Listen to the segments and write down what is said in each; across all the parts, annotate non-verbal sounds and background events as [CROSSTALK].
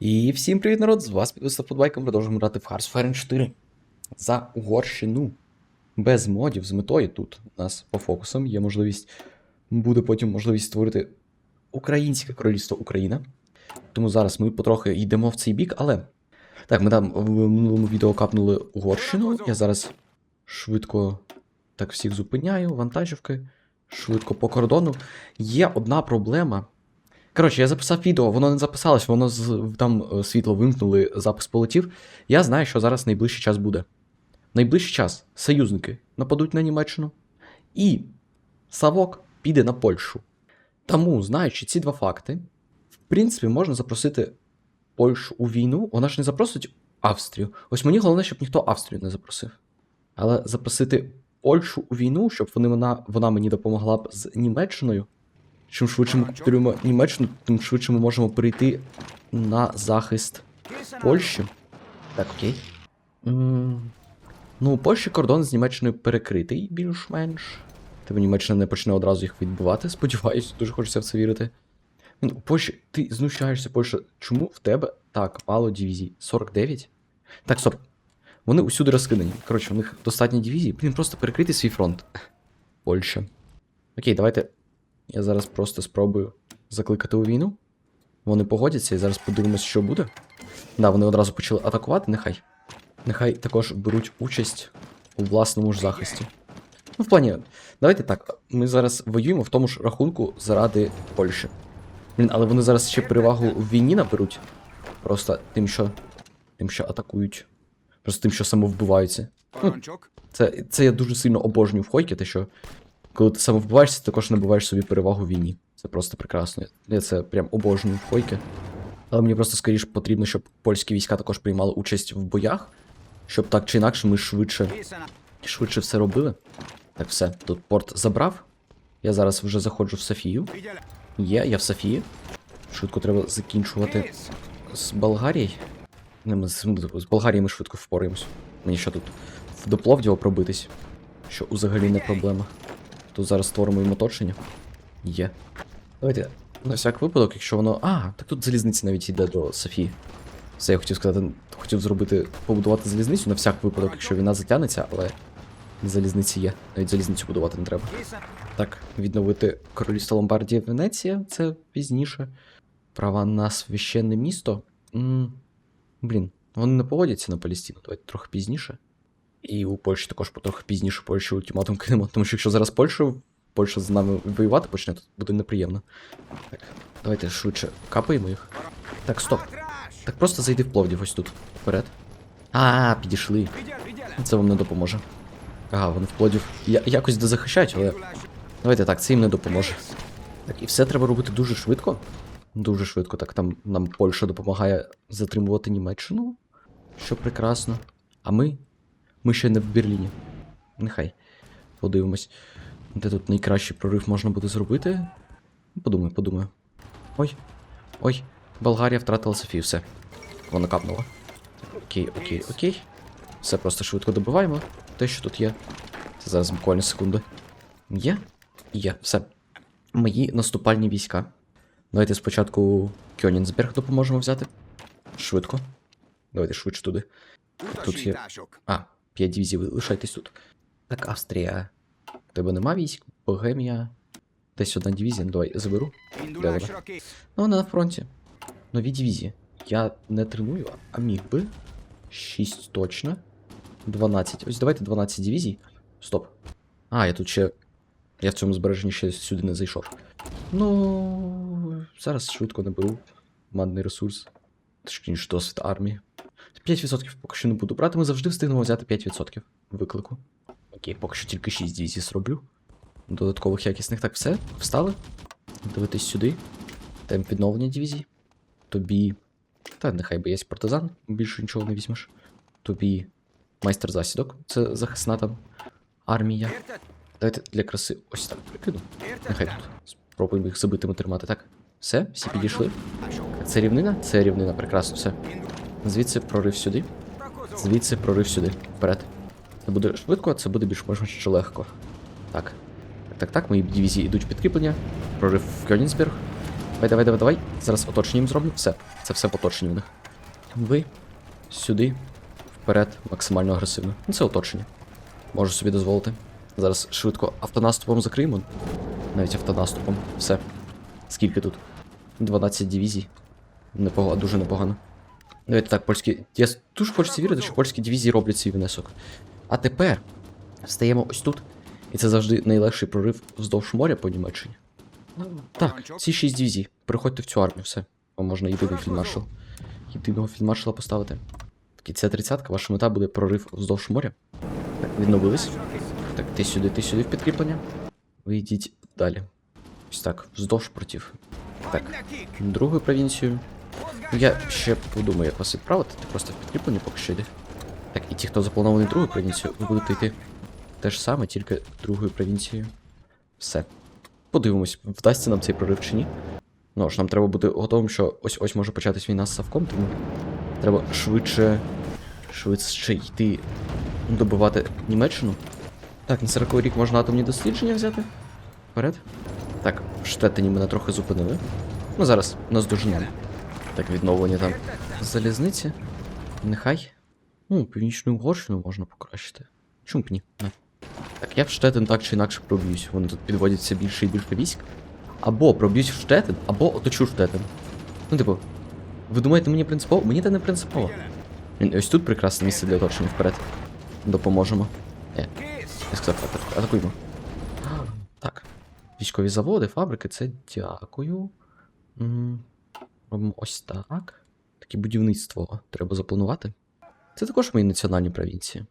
І всім привіт, народ! З вас підписав Футбайком, продовжуємо грати в Hearts 4 за Угорщину. Без модів, з метою тут у нас по фокусам є можливість, буде потім можливість створити Українське Королівство Україна. Тому зараз ми потрохи йдемо в цей бік, але. Так, ми там в минулому відео капнули Угорщину. Я зараз швидко так всіх зупиняю, вантажівки, швидко по кордону. Є одна проблема. Коротше, я записав відео, воно не записалось, воно з, там е, світло вимкнули, запис полетів. Я знаю, що зараз найближчий час буде. Найближчий час союзники нападуть на Німеччину, і Савок піде на Польщу. Тому, знаючи ці два факти, в принципі, можна запросити Польщу у війну. Вона ж не запросить Австрію. Ось мені головне, щоб ніхто Австрію не запросив. Але запросити Польщу у війну, щоб вони, вона, вона мені допомогла б з Німеччиною. Чим швидше ми підтримуємо Німеччину, тим швидше ми можемо перейти на захист Польщі. Так, окей. М, Ну, у Польщі кордон з Німеччиною перекритий більш-менш. Тебе Німеччина не почне одразу їх відбивати, [LAUGHS] сподіваюсь, дуже хочеться в це вірити. Ну, у Польщі, ти знущаєшся, Польща. Чому в тебе так мало дивізій? 49? Так, стоп. Вони усюди розкидані. Коротше, у них достатньо дивізій. Блін, просто перекрити свій фронт. [LAUGHS] Польща. Окей, давайте. Я зараз просто спробую закликати у війну. Вони погодяться і зараз подивимось, що буде. Да, вони одразу почали атакувати, нехай. Нехай також беруть участь у власному ж захисті. Ну, в плані, давайте так. Ми зараз воюємо в тому ж рахунку заради Польщі. Блін, але вони зараз ще перевагу в війні наберуть. Просто тим, що. Тим, що атакують. Просто тим, що самовбиваються. Порончок. Це, це я дуже сильно обожнюю в Хойкі, те, що коли ти самовбиваєшся, ти також набуваєш собі перевагу в війні. Це просто прекрасно. Я це прям обожнюю в Але мені просто скоріше потрібно, щоб польські війська також приймали участь в боях, щоб так чи інакше ми швидше, швидше все робили. Так, все, тут порт забрав. Я зараз вже заходжу в Софію. Є, я в Софії. Швидко треба закінчувати з Болгарією. Не, ми з, з Болгарією ми швидко впораємось. Мені що тут до Пловдіва пробитись, що взагалі не проблема. Тут зараз створимо їм оточення. Є. Давайте, на всяк випадок, якщо воно. А, так тут залізниця навіть йде до Софії. Все, я хотів сказати, хотів зробити, побудувати залізницю на всяк випадок, якщо війна затягнеться, але залізниці є. Навіть залізницю будувати не треба. Так, відновити королівство Ломбардія Венеція, це пізніше. Права на священне місто. м блін, вони не погодяться на Палістину, давайте трохи пізніше. І у Польщі також потрохи пізніше Польщі ультиматум кинемо. Тому що якщо зараз Польщу, Польща з нами воювати почне, то буде неприємно. Так, давайте швидше капаємо їх. Так, стоп. Так просто зайди в Пловдів ось тут. Вперед. А, підійшли. Це вам не допоможе. Ага, вони в Пловдів я- якось дозахищають, але. Давайте так, це їм не допоможе. Так, і все треба робити дуже швидко. Дуже швидко. Так, там нам Польща допомагає затримувати Німеччину. Що прекрасно. А ми? Ми ще не в Берліні. Нехай. Подивимось. Де тут найкращий прорив можна буде зробити? Подумаю, подумаю. Ой. Ой. Болгарія втратила Софію, все. Вона капнула. Окей, окей, окей. Все просто швидко добиваємо. Те, що тут є. Це зараз буквально секунди. Є? Є, все. Мої наступальні війська. Давайте спочатку Кьонінсберг допоможемо взяти. Швидко. Давайте швидше туди. Тут є. А, 5 дивізій, лишайтесь тут. Так, Австрія. У тебе нема військ? Богемія. Десь одна дивізія, ну давай заберу. Добре. Ну, вона на фронті. Нові дивізії. Я не треную, а міг би. 6 точно. 12. Ось давайте 12 дивізій. Стоп. А, я тут ще. Я в цьому збереженні ще сюди не зайшов. Ну. Зараз швидко наберу. Командний ресурс. Точніше, досвід армії. 5% поки що не буду брати, ми завжди встигнемо взяти 5% виклику. Окей, поки що тільки 6 дивізій зроблю. Додаткових якісних так все. Встали. Дивитись сюди. Темп відновлення дивізій. Тобі. Та нехай би є партизан, більше нічого не візьмеш. Тобі майстер засідок. Це захисна там армія. Давайте для краси ось так прикину. Нехай тут. Спробуємо їх забитими тримати. Так. Все, всі підійшли. Це рівнина? Це рівнина, прекрасно, все. Звідси прорив сюди. Звідси прорив сюди. Вперед. Це буде швидко, а це буде більш-менш легко. Так. Так, так, так, мої дивізії йдуть підкріплення. Прорив в Кьонінсберг. Давай, давай, давай, давай. Зараз оточення їм зроблю. Все. Це все в оточенні в них. Ви сюди, вперед, максимально агресивно. Ну, це оточення. Можу собі дозволити. Зараз швидко автонаступом закриємо. Навіть автонаступом. Все. Скільки тут? 12 дивізій. Непогано, дуже непогано. Давайте так, польські. Я дуже хочеться вірити, що польські дивізії роблять свій внесок. А тепер стаємо ось тут. І це завжди найлегший прорив вздовж моря по Німеччині. Так, ці 6 дивізій. Приходьте в цю армію, все. Вам можна єдиний фільмаршал. Єдиного фільмаршала поставити. Такий це 30 ваша мета буде прорив вздовж моря. Так, відновились. Так, ти сюди, ти сюди в підкріплення. Ви йдіть далі. Ось так, вздовж против. Так, другу провінцію. Я ще подумаю, як вас відправити. Ти просто в підкріплення поки що йди. Так, і ті, хто запланований другу провінцію, ви будете йти те ж саме, тільки другою провінцією. Все. Подивимось, вдасться нам цей прорив чи ні. Ну ж, нам треба бути готовим, що ось ось може початись війна з Савком, тому треба швидше. швидше йти добивати Німеччину. Так, на 40 рік можна атомні дослідження взяти. Вперед. Так, в Штеттені мене трохи зупинили. Ну, зараз нас доженемо. Так, відновлення там залізниці. Нехай. Ну, північну Угорщину можна покращити. Чому б ні? Не. Так, я в Штетен так чи інакше проб'юсь. Вони тут підводять все більше і більше військ. Або проб'юсь в Штетен, або оточу Штетен. Ну, типу, ви думаєте, мені принципово? Мені це не принципово. Ось тут прекрасне місце для оточення вперед. Допоможемо. Е, я сказав, атакуємо. Так. Військові заводи, фабрики, це дякую. Робимо ось так. Таке будівництво треба запланувати. Це також мої національні провінції.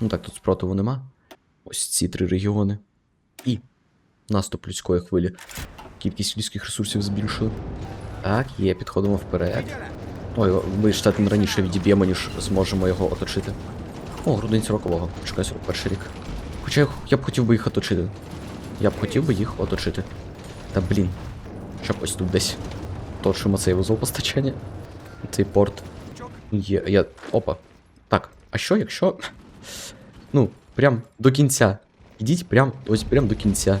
Ну так, тут спротиву нема. Ось ці три регіони. І наступ людської хвилі. Кількість людських ресурсів збільшили. Так, є, підходимо вперед. Ой, ми штатом раніше відіб'ємо, ніж зможемо його оточити. О, грудень 40-го. Чекай 41 рік. Хоча я б хотів би їх оточити. Я б хотів би їх оточити. Та блін. Щоб ось тут десь. Точимо цей вузол постачання. Цей порт. Є. Я. Опа. Так, а що, якщо. Ну, прям до кінця. Ідіть прям ось прям до кінця.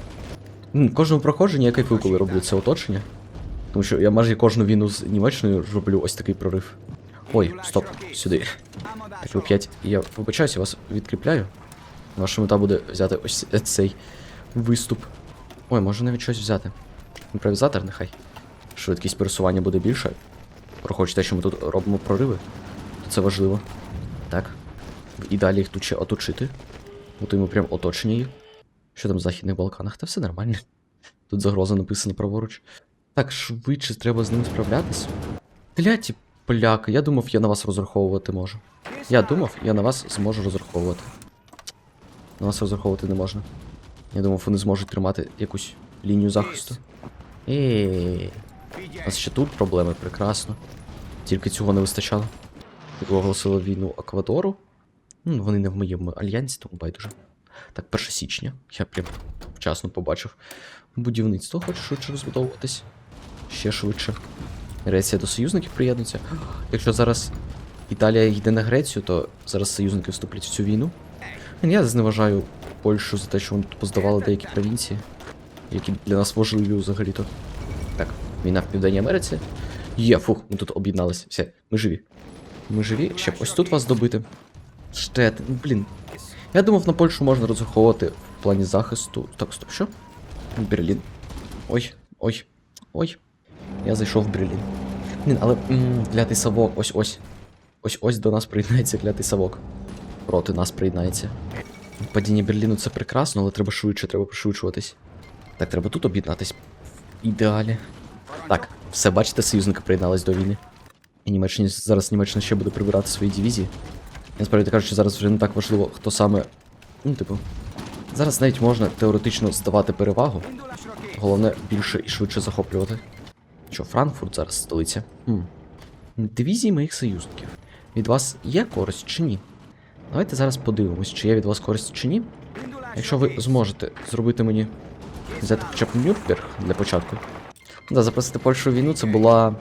М, Кожному проходженні я кайфую, коли роблю це оточення. Тому що я майже кожну війну з Німеччиною роблю ось такий прорив. Ой, стоп, сюди. Так, ви 5. Я вибачаюся, вас відкріпляю. Ваша мета буде взяти ось цей виступ. Ой, може навіть щось взяти. Імпровізатор нехай. Швидкість пересування буде більше. Враховуючи те, що ми тут робимо прориви, це важливо. Так. І далі їх тут ще оточити. Готуємо прям оточення їх. Що там в Західних Балканах? Та все нормально. Тут загроза написана праворуч. Так, швидше треба з ним справлятись. Кляті поляки, я думав, я на вас розраховувати можу. Я думав, я на вас зможу розраховувати. На вас розраховувати не можна. Я думав, вони зможуть тримати якусь лінію захисту. Еee. У нас ще тут проблеми, прекрасно. Тільки цього не вистачало. Ви оголосили війну Еквадору. Ну, вони не в моєму альянсі, тому байдуже. Так, 1 січня. Я прям вчасно побачив. Будівництво хоче швидше розбудовуватись. Ще швидше. Греція до союзників приєднується. Якщо зараз Італія йде на Грецію, то зараз союзники вступлять в цю війну. Я зневажаю Польщу за те, що вони тут поздавали деякі провінції, які для нас важливі взагалі-то. Так, війна в Південній Америці. Є, фух, ми тут об'єдналися. Все, ми живі. Ми живі, щоб ось тут вас добити. Штет, блін. Я думав, на Польщу можна розраховувати в плані захисту. Так, стоп, що? Берлін. Ой, ой, ой. Я зайшов в Берлін. Блін, але м, клятий совок, ось ось. Ось ось до нас приєднається клятий совок. Проти нас приєднається. Падіння Берліну це прекрасно, але треба швидше, треба пришвидшуватись. Так, треба тут об'єднатись. В ідеалі. Так, все, бачите, союзники приєднались до війни. І Німеччині зараз Німеччина ще буде прибирати свої дивізії. Я Насправді кажучи, зараз вже не так важливо, хто саме. Ну, типу. Зараз навіть можна теоретично здавати перевагу. Головне більше і швидше захоплювати. Що, Франкфурт зараз столиця? Хм. Дивізії моїх союзників. Від вас є користь чи ні? Давайте зараз подивимось, чи є від вас користь чи ні. Якщо ви зможете зробити мені взяти хоча б Нюрнберг для початку. Да, запросити Польщу в війну це була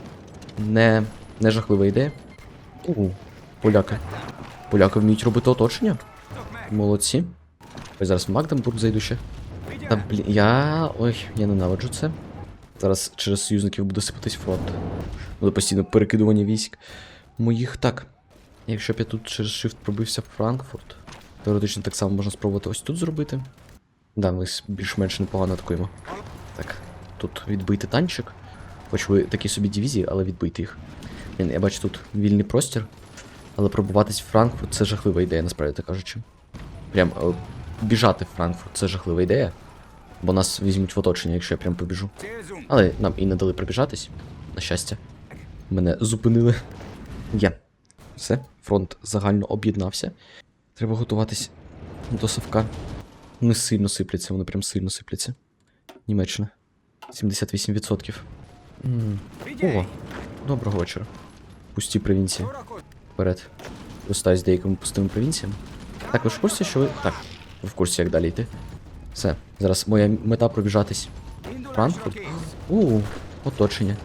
не, не жахлива ідея. У, поляки. Поляки вміють робити оточення. Молодці. Ось зараз в Магденбург зайду ще. Та блін, я. Ой, я ненавиджу це. Зараз через союзників буде сипатись фронт. Буде постійно перекидування військ. Моїх так. Якщо б я тут через Shift пробився в Франкфурт, теоретично так само можна спробувати ось тут зробити. Да, ми більш-менш непогано атакуємо. Так, тут відбити танчик. Хоч ви такі собі дивізії, але відбити їх. Блін, я бачу тут вільний простір. Але пробуватись в Франкфурт це жахлива ідея, насправді так кажучи. Прям е, біжати в Франкфурт це жахлива ідея. Бо нас візьмуть в оточення, якщо я прям побіжу. Але нам і не дали пробіжатись. На щастя. Мене зупинили. Є. Все, фронт загально об'єднався. Треба готуватись до совка. Вони сильно сипляться, вони прям сильно сипляться. Німеччина. 78%. М, О, доброго вечора. Пусті провінції. Вперед. Ростаюсь деякими пустими провінціями. Так, ви ж в курсі, що ви. Так, ви в курсі, як далі йти. Все, зараз моя мета пробіжатись. Франкфурт? У, оточення.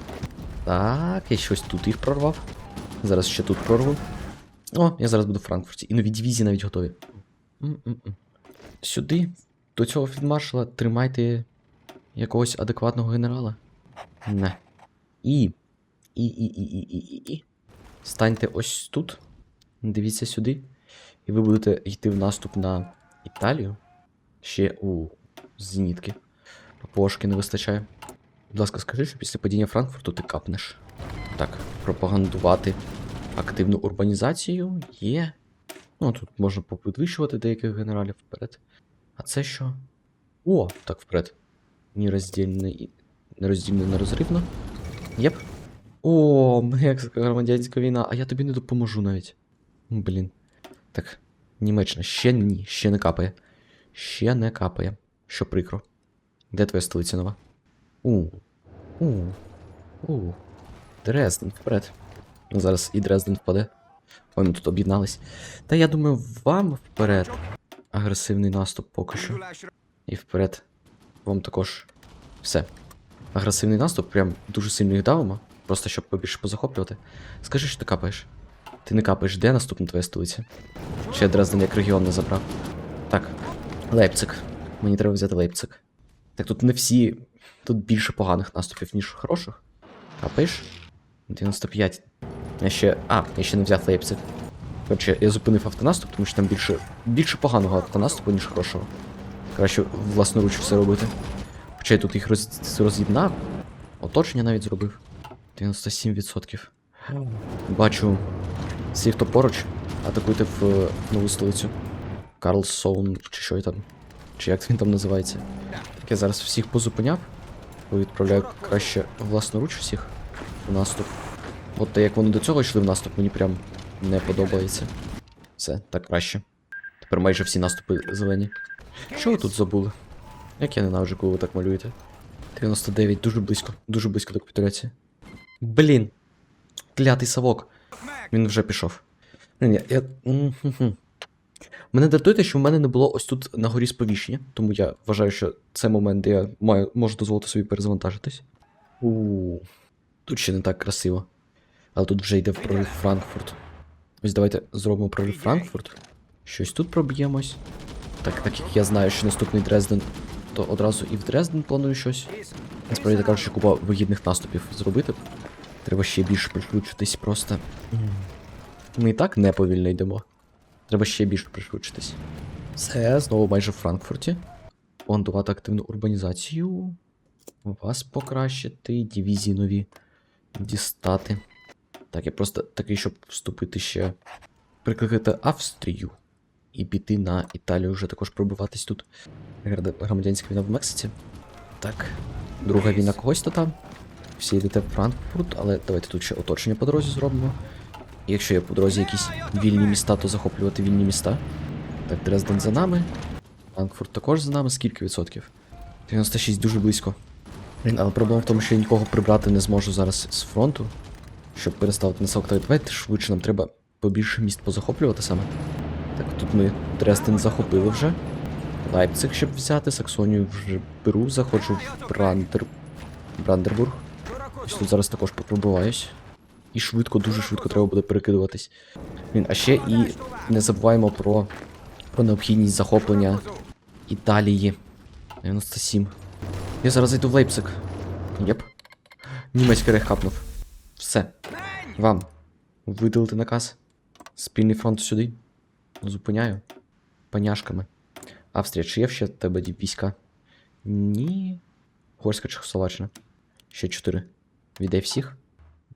Так, я щось тут їх прорвав. Зараз ще тут прорву. О, я зараз буду в Франкфурті. І нові дивізії навіть готові. М-м-м. Сюди, до цього фільдмаршала, тримайте якогось адекватного генерала. Не. І. І, і, і, і, і, і, і. Станьте ось тут. Дивіться сюди. І ви будете йти в наступ на Італію. Ще у зенітки. Пошки не вистачає. Будь ласка, скажи, що після падіння Франкфурту ти капнеш. Так, пропагандувати активну урбанізацію є. Ну, тут можна попідвищувати деяких генералів вперед. А це що? О, так вперед. Нероздільне нерозривно. Єп. О, Мексика, громадянська війна, а я тобі не допоможу навіть. Блін. Так, Німеччина, ще ні, ще не капає. Ще не капає. Що прикро. Де твоя столиця нова? У. У. У. Дрезден, вперед. Ну, Зараз і Дрезден впаде. Вони тут об'єднались. Та я думаю, вам вперед. Агресивний наступ поки що. І вперед. Вам також. Все. Агресивний наступ, прям дуже сильно їх давимо. Просто щоб побільше позахоплювати. Скажи, що ти капаєш. Ти не капаєш, де наступна твоя столиця? Я Дрезден як регіон не забрав? Так. Лейпциг. Мені треба взяти Лейпциг. Так тут не всі. Тут більше поганих наступів, ніж хороших. Капаєш? 95. Я ще. А, я ще не взяв Лейпциг. Коротше, я зупинив автонаступ, тому що там більше. більше поганого автонаступу, ніж хорошого. Краще власноруч все робити. Хоча я тут їх роз... роз'єднав. Оточення навіть зробив. 97%. Бачу. Всі, хто поруч, атакуйте в е, нову столицю. Карлсоун, чи що там. Чи як він там називається. Так я зараз всіх позупиняв. Відправляю краще власноруч всіх в наступ. От те, як вони до цього йшли в наступ, мені прям не подобається. Все, так краще. Тепер майже всі наступи зелені. Що ви тут забули? Як я ненавиджу, коли ви так малюєте? 99, дуже близько, дуже близько до капітуляції. Блін. Клятий совок. Він вже пішов. Ні, ні, я. Мене дратує, що в мене не було ось тут на горі сповіщення, тому я вважаю, що це момент, де я маю, можу дозволити собі перезавантажитись. у Тут ще не так красиво. Але тут вже йде в прорив Франкфурт. Ось давайте зробимо прорив Франкфурт. Щось тут проб'ємось. Так, так як я знаю, що наступний Дрезден, то одразу і в Дрезден планую щось. Насправді так кажучи, купа вигідних наступів зробити. Треба ще більше пришвидшитись просто. Ми і так не повільно йдемо. Треба ще більше пришвидшитись. Все, знову майже в Франкфурті. Фондувати активну урбанізацію. Вас покращити, дивізії нові дістати. Так, я просто такий, щоб вступити ще. Прикликати Австрію. І піти на Італію вже також пробиватись тут. Громадянська війна в Мексиці. Так. Друга війна когось то там. Всі йдете в Франкфурт, але давайте тут ще оточення по дорозі зробимо. І якщо є по дорозі якісь вільні міста, то захоплювати вільні міста. Так, Дрезден за нами. Франкфурт також за нами. Скільки відсотків? 96 дуже близько. Але проблема в тому, що я нікого прибрати не зможу зараз з фронту. Щоб переставити на сок. Давайте швидше нам треба побільше міст позахоплювати саме. Так, тут ми Дрезден захопили вже. Лайпциг, щоб взяти, Саксонію вже беру, заходжу в Брандер... Брандербург. Ось тут зараз також попробуваюсь. І швидко, дуже швидко треба буде перекидуватись. Блін, а ще і не забуваємо про, про необхідність захоплення Італії. 97. Я зараз зайду в Лейпциг. Єп. Німецький рех капнув. Все. Вам. Видалити наказ. Спільний фронт сюди. Зупиняю. Паняшками. Австрія, чи є ще тебе війська? Ні. Польська Чехословаччина. Ще чотири. Віддай всіх.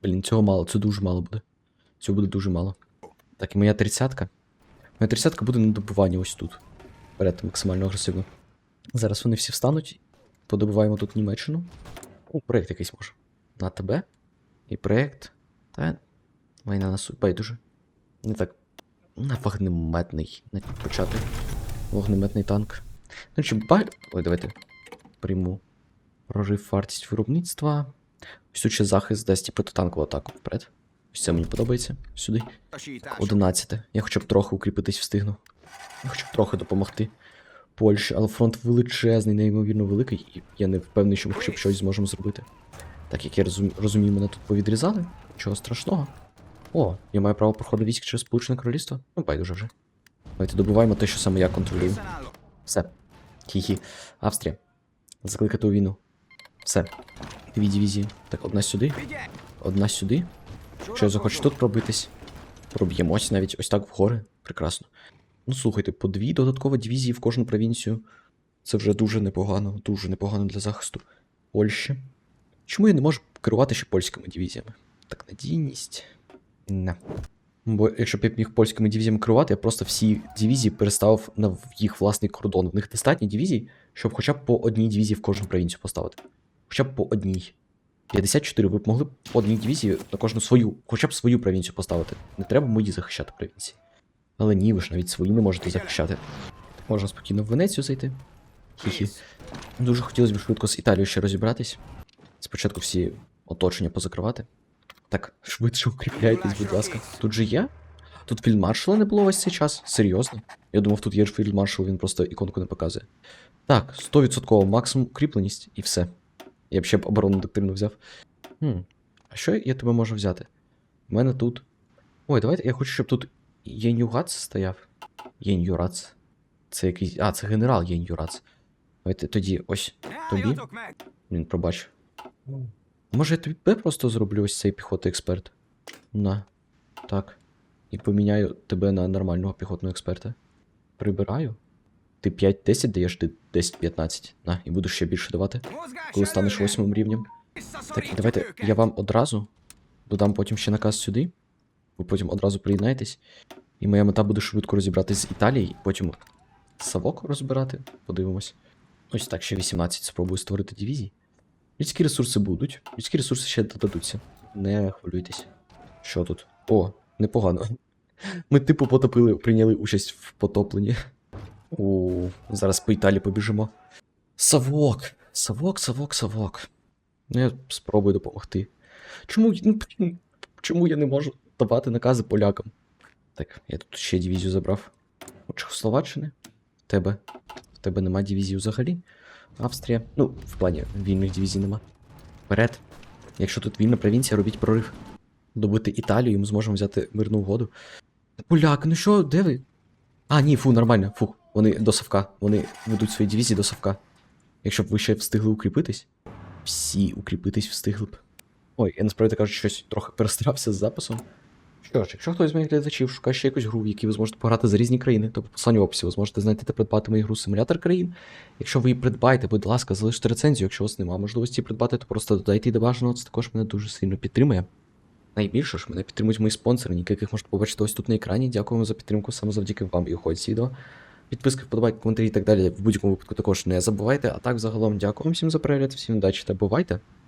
Блін, цього мало, це дуже мало буде. Цього буде дуже мало. Так, і моя тридцятка. Моя тридцятка буде на добуванні ось тут. Вперед, максимально агресивно. Зараз вони всі встануть. Подобуваємо тут Німеччину. О, проєкт якийсь може. На тебе. І проєкт. Та. Війна на суть. Байдуже. Не так. На вогнеметний. На почати. Вогнеметний танк. Ну чи бай. Ой, давайте. Прийму. Прорив вартість виробництва. Ось ще захист дасть і протитанкову атаку вперед. Ось це мені подобається. Сюди. 11. Я хоча б трохи укріпитись встигну. Я хочу б трохи допомогти Польщі, але фронт величезний, неймовірно великий, і я не впевнений, що ми хоча б щось зможемо зробити. Так як я розум... розумію, мене тут повідрізали. Чого страшного. О, я маю право проходу військ через Сполучене Королівство? Ну, байдуже вже. Давайте добуваємо те, що саме я контролюю. Все. Хі-хі. Австрія. Закликати у війну. Все. Дві дивізії. Так, одна сюди, одна сюди. Якщо я захочу тут пробитись, проб'ємось навіть ось так вгори. Прекрасно. Ну слухайте, по дві додаткові дивізії в кожну провінцію. Це вже дуже непогано, дуже непогано для захисту Польщі. Чому я не можу керувати ще польськими дивізіями? Так, надійність. Не. Бо якщо б я міг польськими дивізіями керувати, я просто всі дивізії переставив на їх власний кордон. В них достатньо дивізій, щоб хоча б по одній дивізії в кожну провінцію поставити. Хоча б по одній. 54, ви б могли по одній дивізії на кожну свою, хоча б свою провінцію поставити. Не треба мої захищати провінції. Але ні, ви ж навіть свої не можете захищати. Можна спокійно в Венецію зайти. Хі-хі. Дуже хотілося б швидко з Італією ще розібратись. Спочатку всі оточення позакривати. Так, швидше укріпляйтесь, будь ласка. Тут же є? Тут фільдмаршала не було весь цей час? Серйозно? Я думав, тут є фільдмаршал, він просто іконку не показує. Так, 100% максимум укріпленість і все. Я б ще б оборонну доктрину взяв. Хм. А що я тебе можу взяти? У мене тут. Ой, давайте я хочу, щоб тут Єнюгац стояв. Єнюрац. Це якийсь. А, це генерал Єнюрац. Давайте тоді ось тобі. Він пробач. Може, я тобі просто зроблю ось цей піхотний експерт? На. Так. І поміняю тебе на нормального піхотного експерта. Прибираю. Ти 5-10 даєш, ти 10-15. На, і будеш ще більше давати, коли станеш восьмим рівнем. Так, давайте я вам одразу додам потім ще наказ сюди. Ви потім одразу приєднаєтесь. І моя мета буде швидко розібратись з Італії, потім Савок розбирати. Подивимось. Ось так, ще 18 спробую створити дивізій. Людські ресурси будуть. Людські ресурси ще додадуться. Не хвилюйтесь. Що тут? О, непогано. Ми, типу, потопили, прийняли участь в потопленні. О, зараз по Італії побіжимо. Савок! Савок, савок, савок. Ну, я спробую допомогти. Чому, ну, чому- я не можу давати накази полякам? Так, я тут ще дивізію забрав. У Чехословаччини? В тебе. В тебе нема дивізії взагалі. Австрія. Ну, в плані вільних дивізій нема. Вперед. Якщо тут вільна провінція, робіть прорив. Добити Італію, і ми зможемо взяти мирну угоду. Поляки, ну що, де ви? А, ні, фу, нормально. Фу, вони до Савка. Вони ведуть свої дивізії до Савка. Якщо б ви ще встигли укріпитись, всі укріпитись встигли б. Ой, я насправді кажучи, щось трохи перестарався з записом. Що ж, якщо хтось з моїх глядачів шукає ще якусь гру, в якій ви зможете пограти за різні країни, то по посиланню в описі ви зможете знайти та придбати мою гру Симулятор країн. Якщо ви її придбаєте, будь ласка, залиште рецензію. Якщо у вас немає можливості її придбати, то просто додайте її до бажаного, це також мене дуже сильно підтримує. Найбільше ж мене підтримують мої спонсори, яких можете побачити ось тут на екрані. Дякуємо за підтримку саме завдяки вам і уходить відео. Підписки, вподобайки, коментарі і так далі. В будь-якому випадку також не забувайте. А так, загалом, дякую всім за перегляд, всім удачі та бувайте!